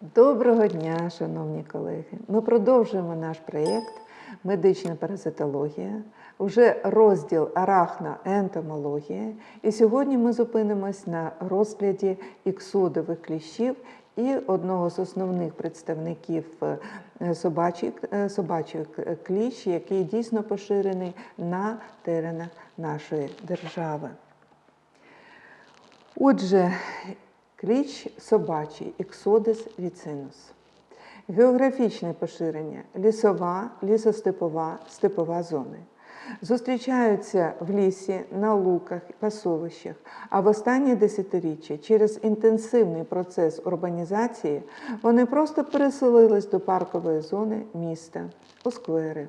Доброго дня, шановні колеги! Ми продовжуємо наш проєкт Медична паразитологія, уже розділ арахноентомологія. І сьогодні ми зупинимось на розгляді іксодових кліщів і одного з основних представників е, собачий, е, собачий к- кліщ, який дійсно поширений на теренах нашої держави. Отже, кліч собачий іксодис ріцинус. Географічне поширення лісова, лісостепова, степова зони. Зустрічаються в лісі, на луках, пасовищах, а в останні десятиріччя через інтенсивний процес урбанізації вони просто переселились до паркової зони міста, у сквери.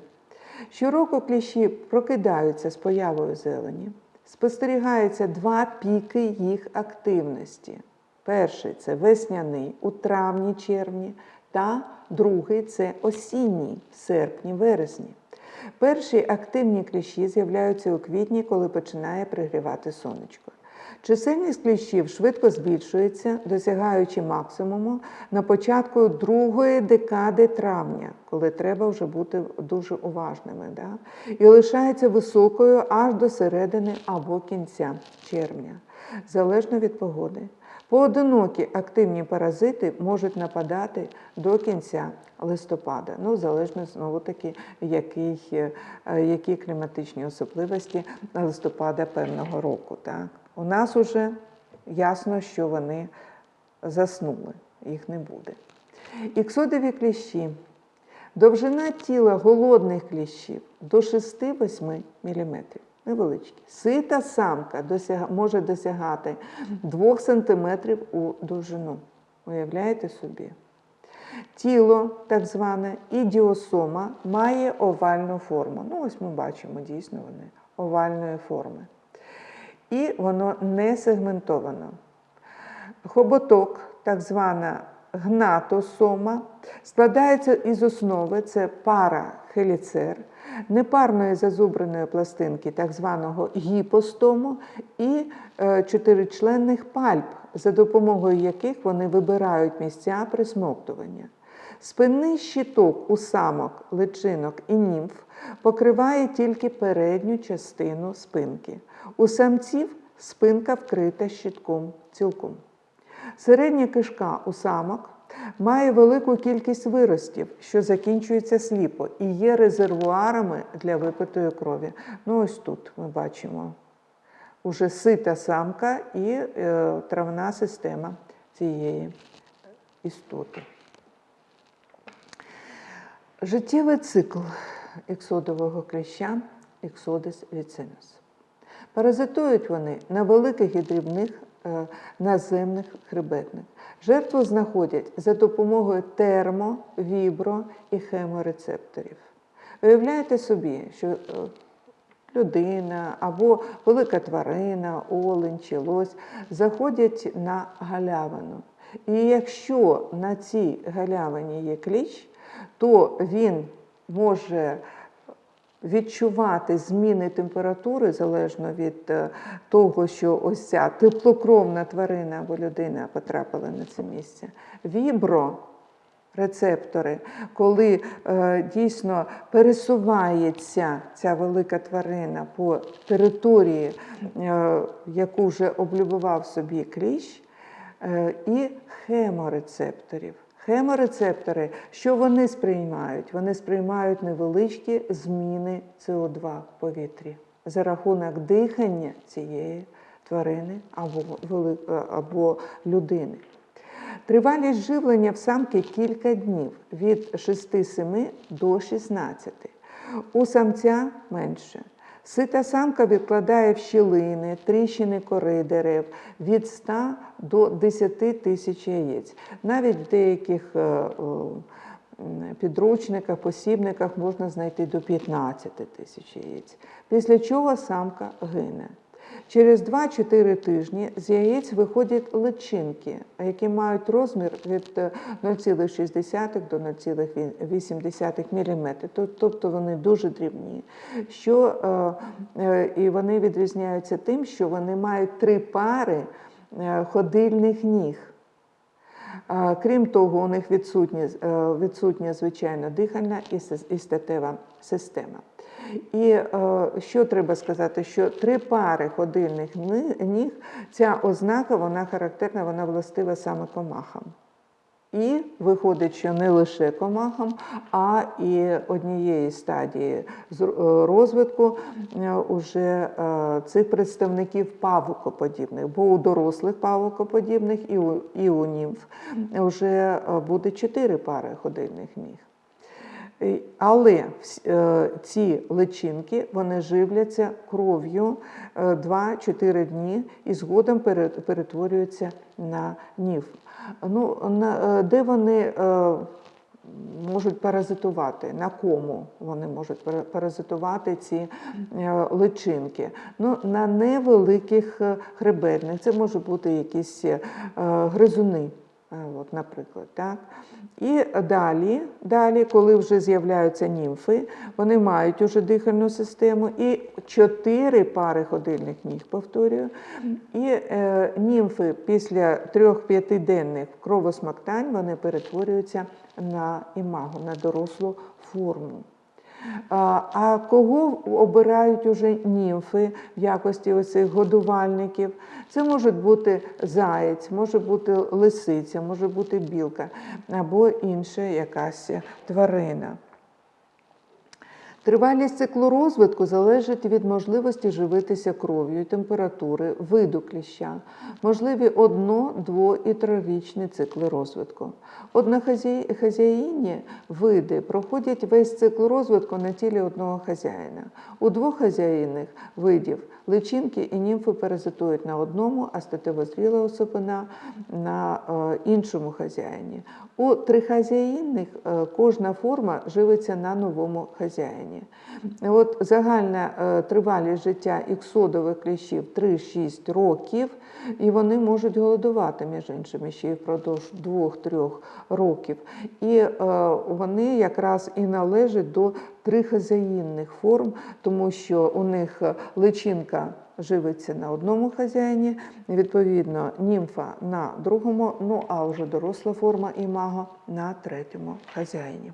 Щороку кліщі прокидаються з появою зелені. Спостерігається два піки їх активності. Перший це весняний у травні-червні, та другий це осінній в серпні-вересні. Перші активні кліщі з'являються у квітні, коли починає пригрівати сонечко. Чисельність кліщів швидко збільшується, досягаючи максимуму на початку другої декади травня, коли треба вже бути дуже уважними, да? і лишається високою аж до середини або кінця червня, залежно від погоди. Поодинокі активні паразити можуть нападати до кінця листопада, ну залежно знову таки, який, е, які кліматичні особливості листопада певного року. Так? У нас уже ясно, що вони заснули, їх не буде. Іксодові кліщі. Довжина тіла голодних кліщів до 6-8 мм. Невеличкі. Сита самка досяга- може досягати 2 см у довжину. Уявляєте собі? Тіло, так зване ідіосома, має овальну форму. Ну, ось ми бачимо, дійсно вони овальної форми. І воно не сегментовано. Хоботок, так звана гнатосома, складається із основи це пара хеліцер, непарної зазубреної пластинки, так званого гіпостому, і е, чотиричленних пальп, за допомогою яких вони вибирають місця присмоктування. Спинний щиток у самок, личинок і німф покриває тільки передню частину спинки. У самців спинка вкрита щитком цілком. Середня кишка у самок має велику кількість виростів, що закінчується сліпо, і є резервуарами для випитої крові. Ну, ось тут ми бачимо уже сита самка і е, травна система цієї істоти. Життєвий цикл іксодового кліща іксодис ріцинус. Паразитують вони на великих і дрібних наземних хребетних. Жертву знаходять за допомогою термо, вібро і хеморецепторів. Уявляєте собі, що е, людина або велика тварина, олень чи лось заходять на галявину. І якщо на цій галявині є кліщ, то він може відчувати зміни температури залежно від е, того, що ось ця теплокровна тварина або людина потрапила на це місце. Вібро рецептори, коли е, дійсно пересувається ця велика тварина по території, е, яку вже облюбував собі кліщ, е, і хеморецепторів. Хеморецептори, що вони сприймають? Вони сприймають невеличкі зміни СО2 в повітрі за рахунок дихання цієї тварини або, вели- е, або людини. Тривалість живлення в самки кілька днів від 6-7 до 16. У самця менше. Сита самка відкладає в щілини, тріщини кори дерев від 100 до 10 тисяч яєць. Навіть в деяких е, м, підручниках, посібниках можна знайти до 15 тисяч яєць. Після чого самка гине. Через 2-4 тижні з яєць виходять личинки, які мають розмір від е, 0,6 до 0,8 мм. Тобто вони дуже дрібні. Що, е, е, і вони відрізняються тим, що вони мають три пари е, ходильних ніг. Крім того, у них відсутня, е, відсутня звичайно дихальна і статева система. І е, що треба сказати, що три пари ходильних ніг, ця ознака вона характерна, вона властива саме комахам. І виходить, що не лише комахам, а і однієї стадії е, розвитку е, уже цих представників павукоподібних, бо у дорослих павукоподібних і у, і у німф вже буде чотири пари ходильних ніг. Е, Але е, ці личинки вони живляться кров'ю е, 2-4 дні і згодом пере- перетворюються на німф. Ну, е, де вони е, можуть паразитувати, на кому вони можуть паразитувати ці е, личинки? Ну, на невеликих е, хребетних, це може бути якісь е, гризуни. Е, От, наприклад, так. І далі, далі, коли вже з'являються німфи, вони мають уже дихальну систему і чотири пари ходильних ніг, повторюю. І е, німфи після трьох-п'ятиденних кровосмоктань вони перетворюються на імагу, на дорослу форму. А кого обирають уже німфи в якості оцих годувальників? Це може бути заєць, може бути лисиця, може бути білка або інша якась тварина. Тривалість циклу розвитку залежить від можливості живитися кров'ю, температури, виду кліща, можливі одно-, дво- і трирічні цикли розвитку. Однохазяїнні види проходять весь цикл розвитку на тілі одного хазяїна. У двох хазяїнних видів личинки і німфи паразитують на одному, а статевозріла особина на е, іншому хазяїні. У трихазяїнних е, кожна форма живиться на новому хазяїні. От загальна е, тривалість життя іксодових кліщів 3-6 років, і вони можуть голодувати, між іншими, ще й впродовж 2-3 років. І е, вони якраз і належать до трихазяїнних форм, тому що у них личинка живиться на одному хазяїні, відповідно, німфа на другому, ну а вже доросла форма імаго на третьому хазяїні.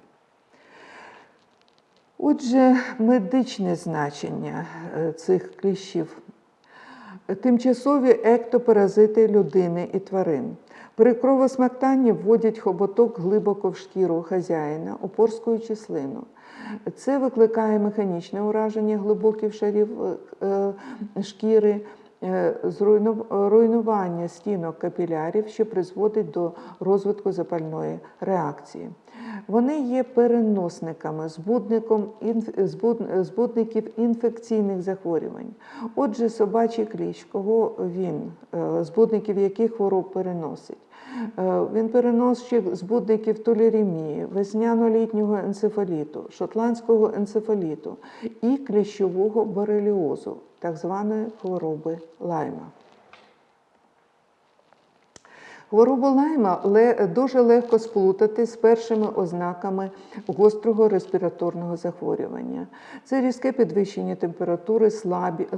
Отже, медичне значення е, цих кліщів. Тимчасові ектопаразити людини і тварин. При кровосмоктанні вводять хоботок глибоко в шкіру хазяїна, опорскуючи слину. Це викликає механічне ураження глибоких шарів е, е, шкіри, руйнування стінок капілярів, що призводить до розвитку запальної реакції. Вони є переносниками, збудником збуд- збудників інфекційних захворювань. Отже, собачий кліщ, кого він, е, збудників яких хвороб переносить? Е, Він переносчик збудників толеремії, весняно-літнього енцефаліту, шотландського енцефаліту і кліщового бореліозу, так званої хвороби лайма. Хворобу лайма дуже легко сплутати з першими ознаками гострого респіраторного захворювання. Це різке підвищення температури,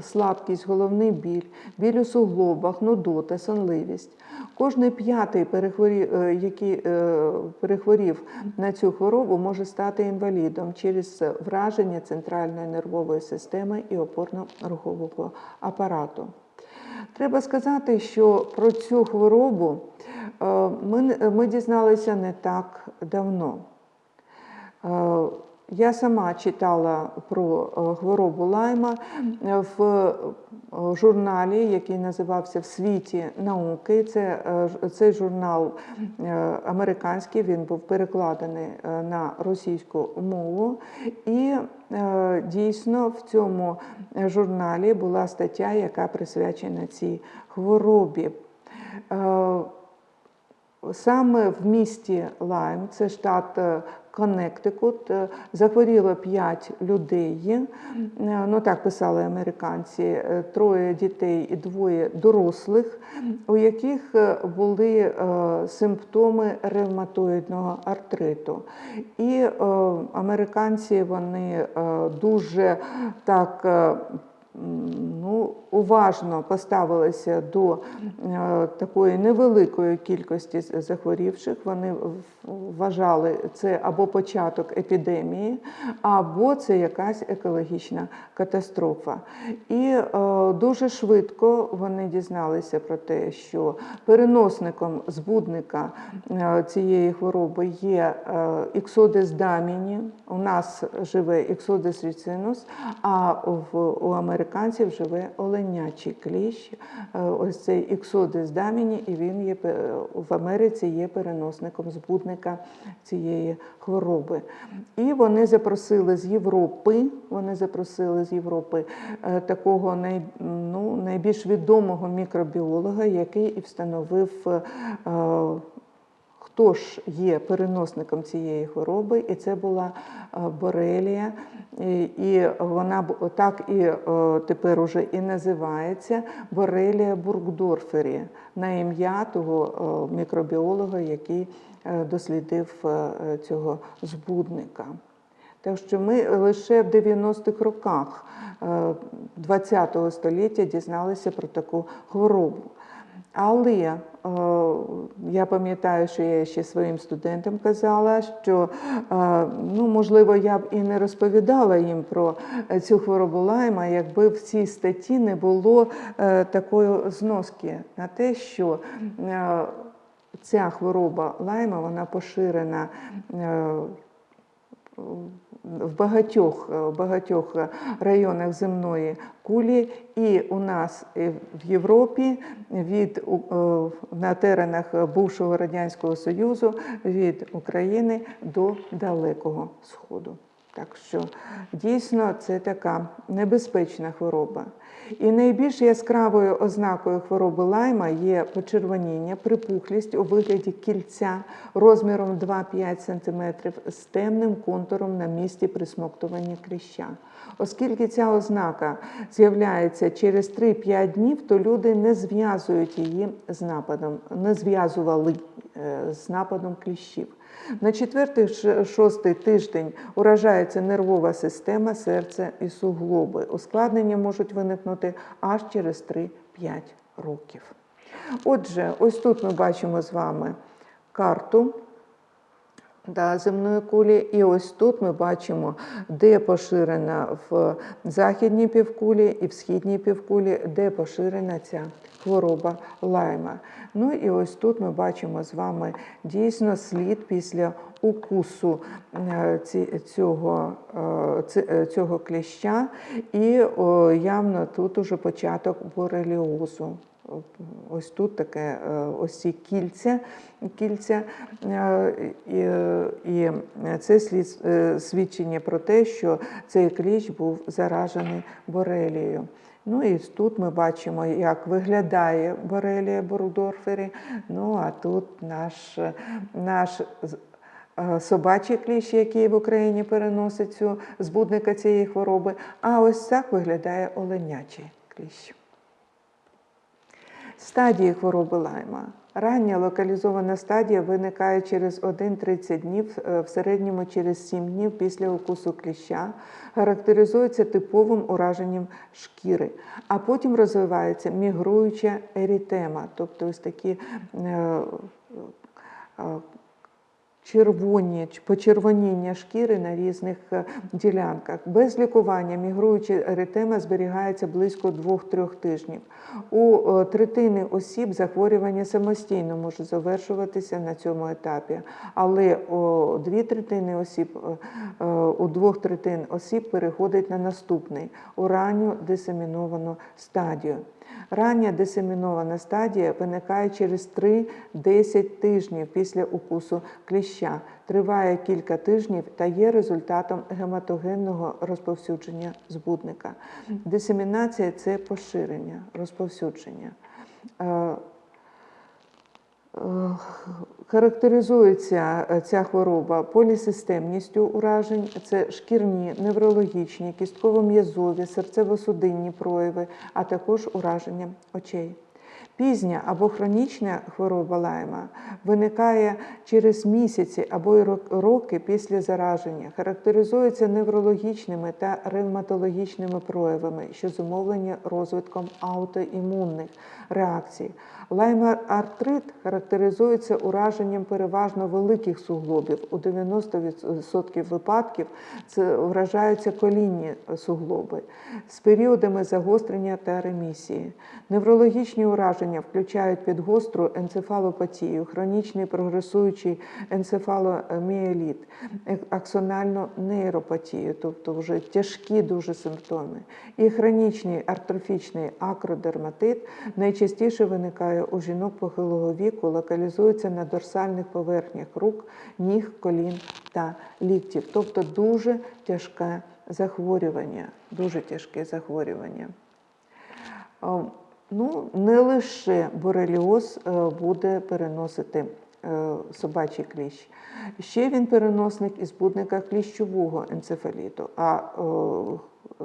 слабкість, головний біль, біль у суглобах, нудота, сонливість. Кожний п'ятий, е, який е, перехворів на цю хворобу, може стати інвалідом через враження центральної нервової системи і опорно-рухового апарату. Треба сказати, що про цю хворобу е, ми, ми дізналися не так давно. Я сама читала про е, хворобу лайма е, в е, журналі, який називався В світі науки. Це, цей журнал американський, він був перекладений на російську мову. І дійсно в цьому журналі була стаття, яка присвячена цій хворобі. Саме в місті Лайм, це штат е, Коннектикут, е, захворіло 5 людей. Е, Ну так писали американці, троє дітей і двоє дорослих, у яких були симптоми ревматоїдного артриту. І американці вони дуже так. Ну, уважно поставилися до е, такої невеликої кількості захворівших. Вони вважали це або початок епідемії, або це якась екологічна катастрофа. І е, дуже швидко вони дізналися про те, що переносником збудника е, цієї хвороби є іксодес даміні. У нас живе іксодес ріцинус, а в, у американців живе оленячий кліщ. Е, Ось цей іксодес даміні, і він є в Америці є переносником збудника цієї хвороби. І вони запросили з Європи, вони запросили з Європи е, такого най, ну, найбільш відомого мікробіолога, який і встановив. Хто ж є переносником цієї хвороби, і це була е, борелія, і, вона так і е, тепер уже і називається борелія бургдорфері на ім'я того е, мікробіолога, який дослідив цього збудника. Так що ми лише в 90-х роках ХХ століття дізналися про таку хворобу. Але я пам'ятаю, що я ще своїм студентам казала, що е, ну, можливо я б і не розповідала їм про цю хворобу лайма, якби в цій статті не було е, такої зноски на те, що е, ця хвороба лайма вона поширена. Е, в багатьох, багатьох районах земної кулі, і у нас і в Європі від е, на теренах бувшого радянського союзу від України до далекого сходу. Так що дійсно це така небезпечна хвороба. І найбільш яскравою ознакою хвороби лайма є почервоніння, припухлість у вигляді кільця розміром 2-5 см з темним контуром на місці присмоктування кліща. Оскільки ця ознака з'являється через 3-5 днів, то люди не зв'язують її з нападом, не зв'язували з нападом кліщів. На четвертий шостий тиждень уражається нервова система, серце і суглоби. Ускладнення можуть виникнути аж через 3-5 років. Отже, ось тут ми бачимо з вами карту да, земної кулі. І ось тут ми бачимо, де поширена в західній півкулі і в східній півкулі, де поширена ця хвороба лайма. Ну і ось тут ми бачимо з вами дійсно слід після укусу е, цього, е, е, цього кліща, і явно тут уже початок бореліозу. Ось тут таке е, ось ці кільця, кільця е, і, і це слід, е, свідчення про те, що цей кліщ був заражений борелією. Ну і тут ми бачимо, як виглядає борелія Борудорфері. Ну а тут наш, наш е, собачий кліщ, який в Україні переносить цю збудника цієї хвороби. А ось так виглядає оленячий кліщ. Стадії хвороби лайма. Рання локалізована стадія виникає через 1-30 днів, е, в середньому через 7 днів після укусу кліща, характеризується типовим ураженням шкіри, а потім розвивається мігруюча ерітема, тобто ось такі е, е, червоні, почервоніння шкіри на різних е, ділянках. Без лікування мігруюча еритема зберігається близько 2-3 тижнів. У е, третини осіб захворювання самостійно може завершуватися на цьому етапі, але у дві третини осіб, е, у двох третин осіб переходить на наступний у ранню дисеміновану стадію. Рання дисемінована стадія виникає через 3-10 тижнів після укусу кліща, триває кілька тижнів та є результатом гематогенного розповсюдження збудника. Дисемінація це поширення, розповсюдження. Характеризується е, ця хвороба полісистемністю уражень, це шкірні, неврологічні, кістково-м'язові, серцево-судинні прояви, а також ураженням очей. Пізня або хронічна хвороба лайма виникає через місяці або роки після зараження, характеризується неврологічними та ревматологічними проявами, що зумовлені розвитком аутоімунних реакцій. Лайм-артрит характеризується ураженням переважно великих суглобів. У 90% випадків це вражаються колінні суглоби з періодами загострення та ремісії. Неврологічні ураження включають підгостру енцефалопатію, хронічний прогресуючий енцефаломіеліт, аксональну нейропатію, тобто вже тяжкі дуже симптоми. І хронічний артрофічний акродерматит найчастіше виникає у жінок похилого віку, локалізується на дорсальних поверхнях рук, ніг, колін та ліктів. Тобто дуже тяжке захворювання, дуже тяжке захворювання. Ну, не лише бореліоз е, буде переносити е, собачий кліщ. Ще він переносник і збудника кліщового енцефаліту. А е, е,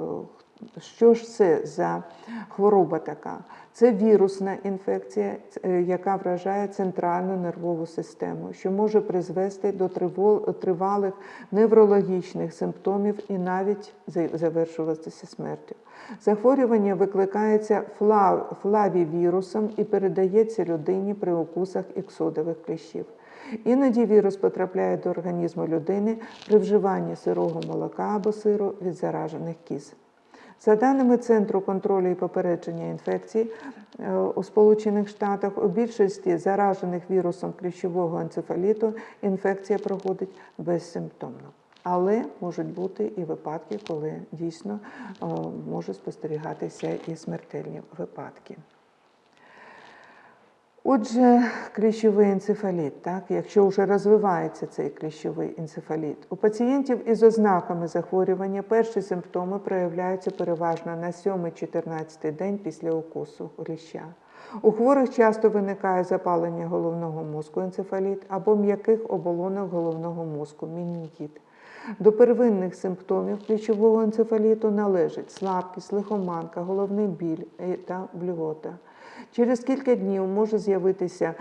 що ж це за хвороба така? Це вірусна інфекція, е, яка вражає центральну нервову систему, що може призвести до тривалих неврологічних симптомів і навіть завершуватися смертю. Захворювання викликається флавівірусом і передається людині при укусах іксодових кліщів. Іноді вірус потрапляє до організму людини при вживанні сирого молока або сиру від заражених кіз. За даними Центру контролю і попередження інфекцій е, у Сполучених Штатах, у більшості заражених вірусом кліщового енцефаліту інфекція проходить безсимптомно. Але можуть бути і випадки, коли дійсно можуть може спостерігатися і смертельні випадки. Отже, кліщовий енцефаліт, так, якщо вже розвивається цей кліщовий енцефаліт, у пацієнтів із ознаками захворювання перші симптоми проявляються переважно на 7-14 день після укусу кліща. У хворих часто виникає запалення головного мозку енцефаліт або м'яких оболонок головного мозку мінінгіт. До первинних симптомів кліщового енцефаліту належать слабкість, лихоманка, головний біль е, та блювота. Через кілька днів може з'явитися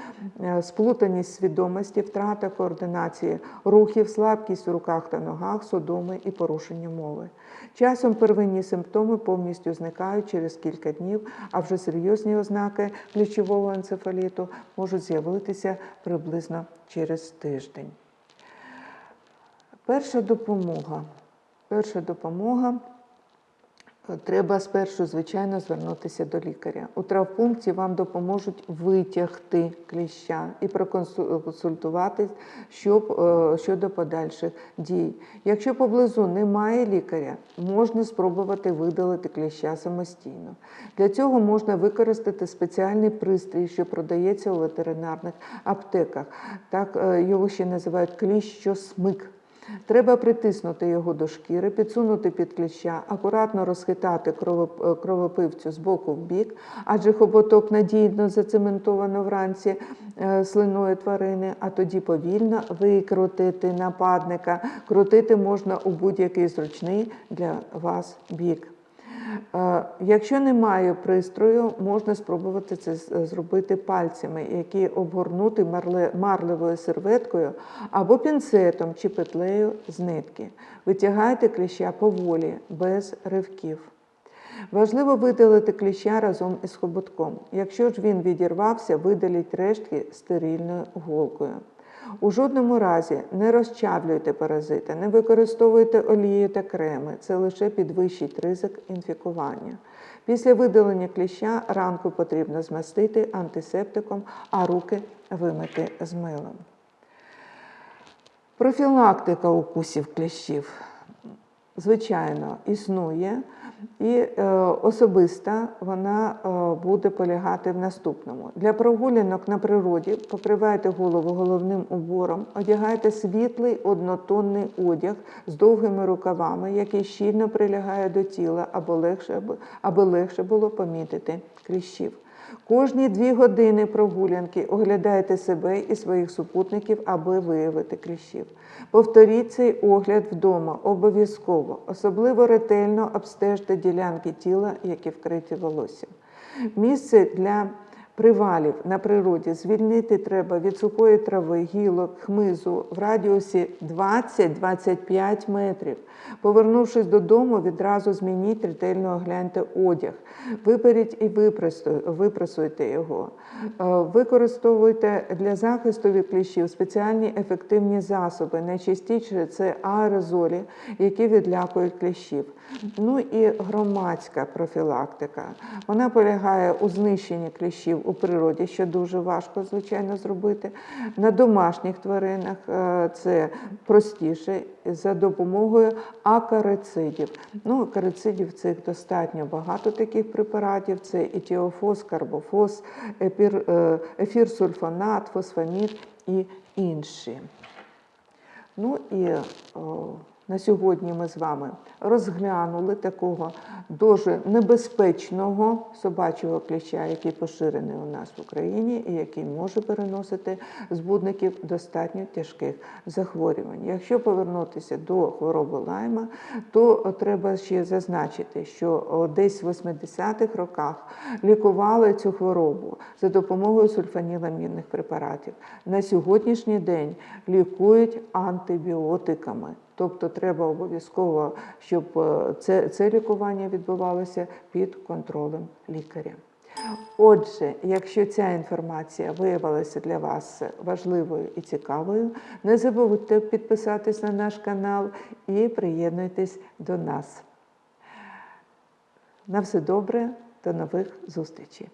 е, сплутаність свідомості, втрата координації рухів, слабкість в руках та ногах, судоми і порушення мови. Часом первинні симптоми повністю зникають через кілька днів, а вже серйозні ознаки кліщового енцефаліту можуть з'явитися приблизно через тиждень. Перша допомога. Перша допомога. Треба спершу, звичайно, звернутися до лікаря. У травмпункті вам допоможуть витягти кліща і проконсультувати щоб, е, щодо подальших дій. Якщо поблизу немає лікаря, можна спробувати видалити кліща самостійно. Для цього можна використати спеціальний пристрій, що продається у ветеринарних аптеках. Так е, його ще називають кліщосмик. Треба притиснути його до шкіри, підсунути під кліща, акуратно розхитати кровопивцю з боку в бік, адже хоботок надійно зацементовано вранці е, слиною тварини, а тоді повільно викрутити нападника. Крутити можна у будь-який зручний для вас бік. Е, Якщо немає пристрою, можна спробувати це зробити пальцями, які обгорнути марле- марливою серветкою або пінцетом чи петлею з нитки. Витягайте кліща поволі, без ривків. Важливо видалити кліща разом із хоботком. Якщо ж він відірвався, видаліть рештки стерильною голкою. У жодному разі не розчавлюйте паразита, не використовуйте олії та креми. Це лише підвищить ризик інфікування. Після видалення кліща ранку потрібно змастити антисептиком, а руки вимити з милом. Профілактика укусів кліщів, звичайно, існує, і е, особиста вона е, буде полягати в наступному. Для прогулянок на природі покривайте голову головним убором, одягайте світлий однотонний одяг з довгими рукавами, який щільно прилягає до тіла, або легше, аби- легше було помітити кліщів. Кожні дві години прогулянки оглядайте себе і своїх супутників, аби виявити кліщів. Повторіть цей огляд вдома обов'язково, особливо ретельно обстежте ділянки тіла, які вкриті волоссям. Місце для привалів на природі звільнити треба від сухої трави, гілок, хмизу в радіусі 20-25 метрів. Повернувшись додому, відразу змініть ретельно огляньте одяг. Виберіть і випрасуй- випрасуйте його. Е, Використовуйте для захисту від кліщів спеціальні ефективні засоби. Найчастіше це аерозолі, які відлякують кліщів. Ну і громадська профілактика. Вона полягає у знищенні кліщів у природі, що дуже важко, звичайно, зробити. На домашніх тваринах е, це простіше за допомогою акарицидів. Ну, карицидів цих достатньо багато таких препаратів: це етіофос, карбофос, епір, е, ефірсульфонат, фосфамід і інші. Ну і о, на сьогодні ми з вами розглянули такого дуже небезпечного собачого кліща, який поширений у нас в Україні і який може переносити збудників достатньо тяжких захворювань. Якщо повернутися до хвороби лайма, то треба ще зазначити, що десь в 80-х роках лікували цю хворобу за допомогою сульфаніламідних препаратів. На сьогоднішній день лікують антибіотиками. Тобто треба обов'язково, щоб е, це, це лікування відбувалося під контролем лікаря. Отже, якщо ця інформація виявилася для вас важливою і цікавою, не забудьте підписатись на наш канал і приєднуйтесь до нас. На все добре, до нових зустрічей!